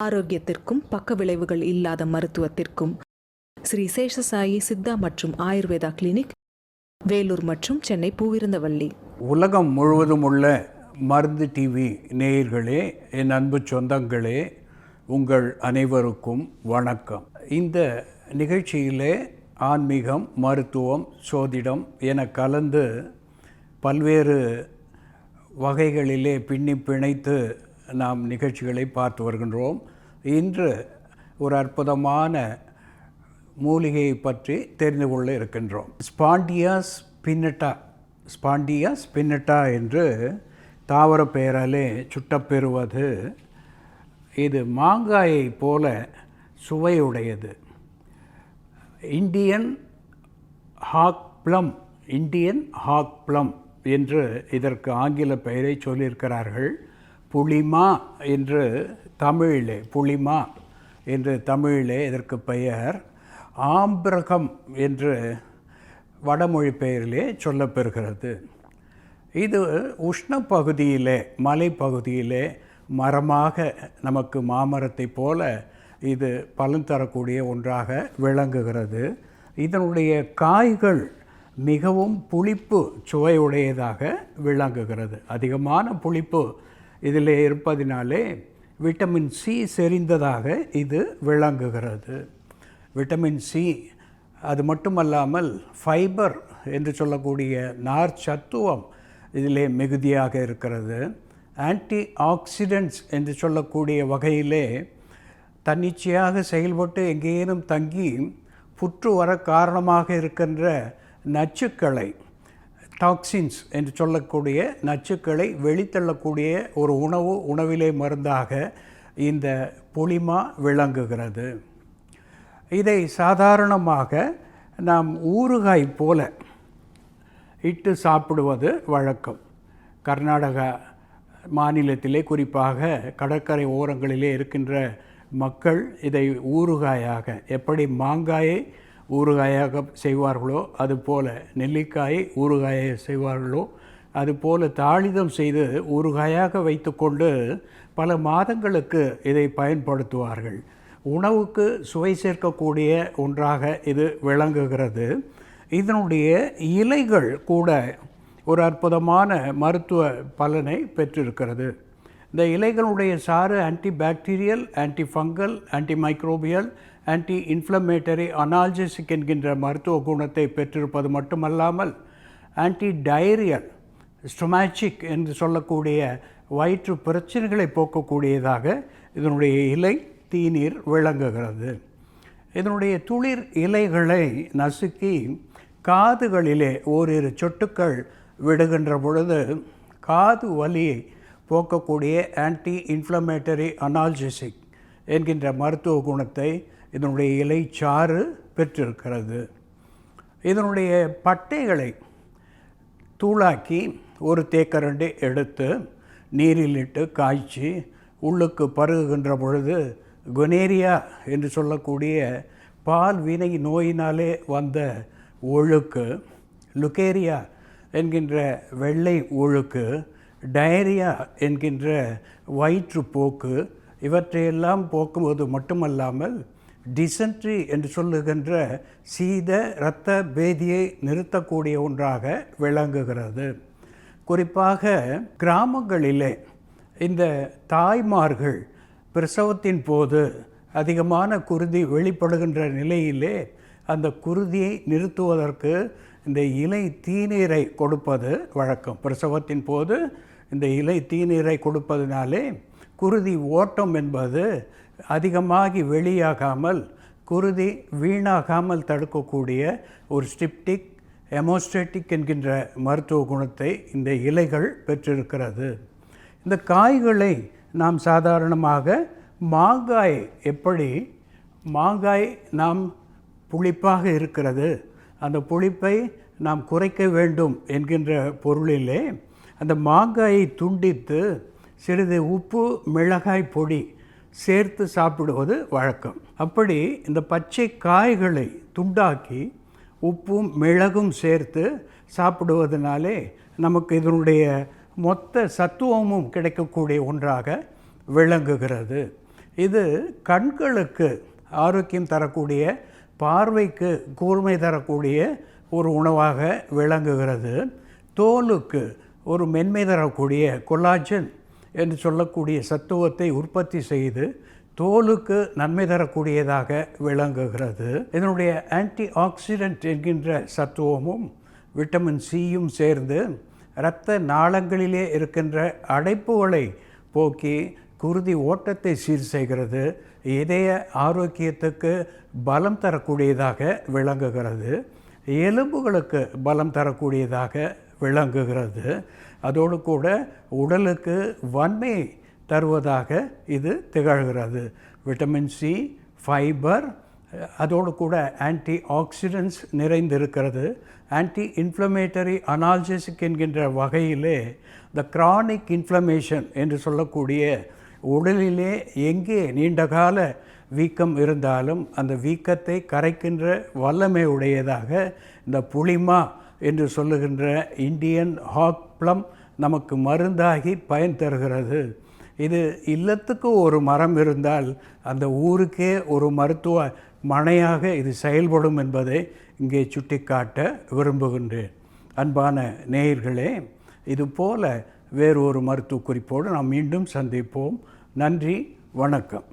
ஆரோக்கியத்திற்கும் பக்க விளைவுகள் இல்லாத மருத்துவத்திற்கும் ஸ்ரீ சேஷசாயி சித்தா மற்றும் ஆயுர்வேதா கிளினிக் வேலூர் மற்றும் சென்னை பூவிருந்தவள்ளி உலகம் முழுவதும் உள்ள மருந்து டிவி நேயர்களே என் அன்பு சொந்தங்களே உங்கள் அனைவருக்கும் வணக்கம். இந்த நிகழ்ச்சியிலே ஆன்மீகம் மருத்துவம் சோதிடம் என கலந்து பல்வேறு வகைகளிலே பின்னி பிணைத்து நாம் நிகழ்ச்சிகளை பார்த்து வருகின்றோம். இன்று ஒரு அற்புதமான மூலிகையை பற்றி தெரிந்து கொள்ள இருக்கின்றோம். ஸ்பாண்டியாஸ் பின்னட்டா ஸ்பாண்டியாஸ் பின்னட்டா என்று தாவர பெயராலே சுட்டப்பெறுவது இது மாங்காயை போல சுவையுடையது. Indian hog plum Indian hog plum என்று இதற்கு ஆங்கில பெயரை சொல்லியிருக்கிறார்கள். புளிமா என்று தமிழிலே புளிமா என்று தமிழிலே இதற்கு பெயர். ஆம்பிரகம் என்று வடமொழி பெயரிலே சொல்லப்பெறுகிறது. இது உஷ்ண பகுதியிலே மலைப்பகுதியிலே மரமாக நமக்கு மாமரத்தை போல இது பலன் தரக்கூடிய ஒன்றாக விளங்குகிறது. இதனுடைய காய்கள் மிகவும் புளிப்பு சுவையுடையதாக விளங்குகிறது. அதிகமான புளிப்பு இதில் இருப்பதினாலே விட்டமின் சி செறிந்ததாக இது விளங்குகிறது. விட்டமின் சி அது மட்டுமல்லாமல் ஃபைபர் என்று சொல்லக்கூடிய நார் சத்துவம் இதிலே மிகுதியாக இருக்கிறது. ஆன்டி ஆக்சிடென்ட்ஸ் என்று சொல்லக்கூடிய வகையிலே தன்னிச்சையாக செயல்பட்டு எங்கேனும் தங்கி புற்று வர காரணமாக இருக்கின்ற நச்சுக்களை டாக்ஸின்ஸ் என்று சொல்லக்கூடிய நச்சுக்களை வெளித்தள்ளக்கூடிய ஒரு உணவு உணவிலே மருந்தாக இந்த புளிமா விளங்குகிறது. இதை சாதாரணமாக நாம் ஊறுகாய் போல இட்டு சாப்பிடுவது வழக்கம். கர்நாடகா மாநிலத்திலே குறிப்பாக கடற்கரை ஓரங்களிலே இருக்கின்ற மக்கள் இதை ஊறுகாயாக எப்படி மாங்காயை ஊறுகாயாக செய்வார்களோ அதுபோல நெல்லிக்காயை ஊறுகாயை செய்வார்களோ அதுபோல தாளிதம் செய்து ஊறுகாயாக வைத்துக்கொண்டு பல மாதங்களுக்கு இதை பயன்படுத்துவார்கள். உணவுக்கு சுவை சேர்க்கக்கூடிய ஒன்றாக இது விளங்குகிறது. இதனுடைய இலைகள் கூட ஒரு அற்புதமான மருத்துவ பலனை பெற்றிருக்கிறது. இந்த இலைகளுடைய சாறு anti bacterial anti fungal anti microbial anti inflammatory analgesic என்கின்ற மருத்துவ குணத்தை பெற்றிருப்பது மட்டுமல்லாமல் ஆன்டி டயரியல் ஸ்டொமாச்சிக் என்று சொல்லக்கூடிய வயிற்று பிரச்சனைகளை போக்கக்கூடியதாக இதனுடைய இலை தீநீர் விளங்குகிறது. இதனுடைய துளிர் இலைகளை நசுக்கி காதுகளிலே ஓரிரு சொட்டுக்கள் விடுகின்ற பொழுது காது வலியை போக்கக்கூடிய ஆன்டி இன்ஃப்ளமேட்டரி அனால்ஜெசிக் என்கின்ற மருத்துவ குணத்தை இதனுடைய இலைச்சாறு பெற்றிருக்கிறது. இதனுடைய பட்டைகளை தூளாக்கி ஒரு தேக்கரண்டி எடுத்து நீரில் இட்டு காய்ச்சி உள்ளுக்கு பருகுகின்ற பொழுது குனேரியா என்று சொல்லக்கூடிய பால் வினை நோயினாலே வந்த ஒழுக்கு லுகேரியா என்கின்ற வெள்ளை ஒழுக்கு டயரியா என்கின்ற வயிற்றுப்போக்கு இவற்றையெல்லாம் போக்குவது மட்டுமல்லாமல் டிசென்ட்ரி என்று சொல்லுகின்ற சீத இரத்த பேதியை நிறுத்தக்கூடிய ஒன்றாக விளங்குகிறது. குறிப்பாக கிராமங்களிலே இந்த தாய்மார்கள் பிரசவத்தின் போது அதிகமான குருதி வெளிப்படுகின்ற நிலையிலே அந்த குருதியை நிறுத்துவதற்கு இந்த இலை தீநீரை கொடுப்பது வழக்கம். பிரசவத்தின் போது இந்த இலை தீநீரை கொடுப்பதனாலே குருதி ஓட்டம் என்பது அதிகமாகி வெளியாகாமல் குருதி வீணாகாமல் தடுக்கக்கூடிய ஒரு ஸ்டிப்டிக் எமோஸ்டேட்டிக் என்கின்ற மருத்துவ குணத்தை இந்த இலைகள் பெற்றிருக்கிறது. இந்த காய்களை நாம் சாதாரணமாக மாங்காய் எப்படி மாங்காய் நாம் புளிப்பாக இருக்கிறது அந்த புளிப்பை நாம் குறைக்க வேண்டும் என்கின்ற பொருளிலே அந்த மாங்காயை துண்டித்து சிறிது உப்பு மிளகாய் பொடி சேர்த்து சாப்பிடுவது வழக்கம். அப்படி இந்த பச்சை காய்களை துண்டாக்கி உப்பும் மிளகும் சேர்த்து சாப்பிடுவதனாலே நமக்கு இதனுடைய மொத்த சத்துவமும் கிடைக்கக்கூடிய ஒன்றாக விளங்குகிறது. இது கண்களுக்கு ஆரோக்கியம் தரக்கூடிய பார்வைக்கு கூர்மை தரக்கூடிய ஒரு உணவாக விளங்குகிறது. தோலுக்கு ஒரு மென்மை தரக்கூடிய கொலாஜன் என்று சொல்லக்கூடிய சத்துவத்தை உற்பத்தி செய்து தோலுக்கு நன்மை தரக்கூடியதாக விளங்குகிறது. இதனுடைய ஆன்டி ஆக்சிடென்ட் என்கின்ற சத்துவமும் விட்டமின் சியும் சேர்ந்து இரத்த நாளங்களிலே இருக்கின்ற அடைப்புகளை போக்கி குருதி ஓட்டத்தை சீர் செய்கிறது. இதய ஆரோக்கியத்துக்கு பலம் தரக்கூடியதாக விளங்குகிறது. எலும்புகளுக்கு பலம் தரக்கூடியதாக விளங்குகிறது. அதோடு கூட உடலுக்கு வன்மை தருவதாக இது திகழ்கிறது. விட்டமின் சி ஃபைபர் அதோடு கூட ஆன்டி ஆக்சிடென்ட்ஸ் நிறைந்திருக்கிறது. ஆன்டி இன்ஃப்ளமேட்டரி அனால்ஜெசிக் என்கின்ற வகையிலே த கிரானிக் இன்ஃப்ளமேஷன் என்று சொல்லக்கூடிய உடலிலே எங்கே நீண்டகால வீக்கம் இருந்தாலும் அந்த வீக்கத்தை கரைக்கின்ற வல்லமை உடையதாக இந்த புளிமா என்று சொல்லுகின்ற இந்தியன் ஹாக் ப்ளம் நமக்கு மருந்தாகி பயன் தருகிறது. இது இல்லத்துக்கு ஒரு மரம் இருந்தால் அந்த ஊருக்கே ஒரு மருத்துவ மனையாக இது செயல்படும் என்பதை இங்கே சுட்டிக்காட்ட விரும்புகின்றேன். அன்பான நேயர்களே இதுபோல வேறு ஒரு மருத்துவ குறிப்போடு நாம் மீண்டும் சந்திப்போம். நன்றி வணக்கம்.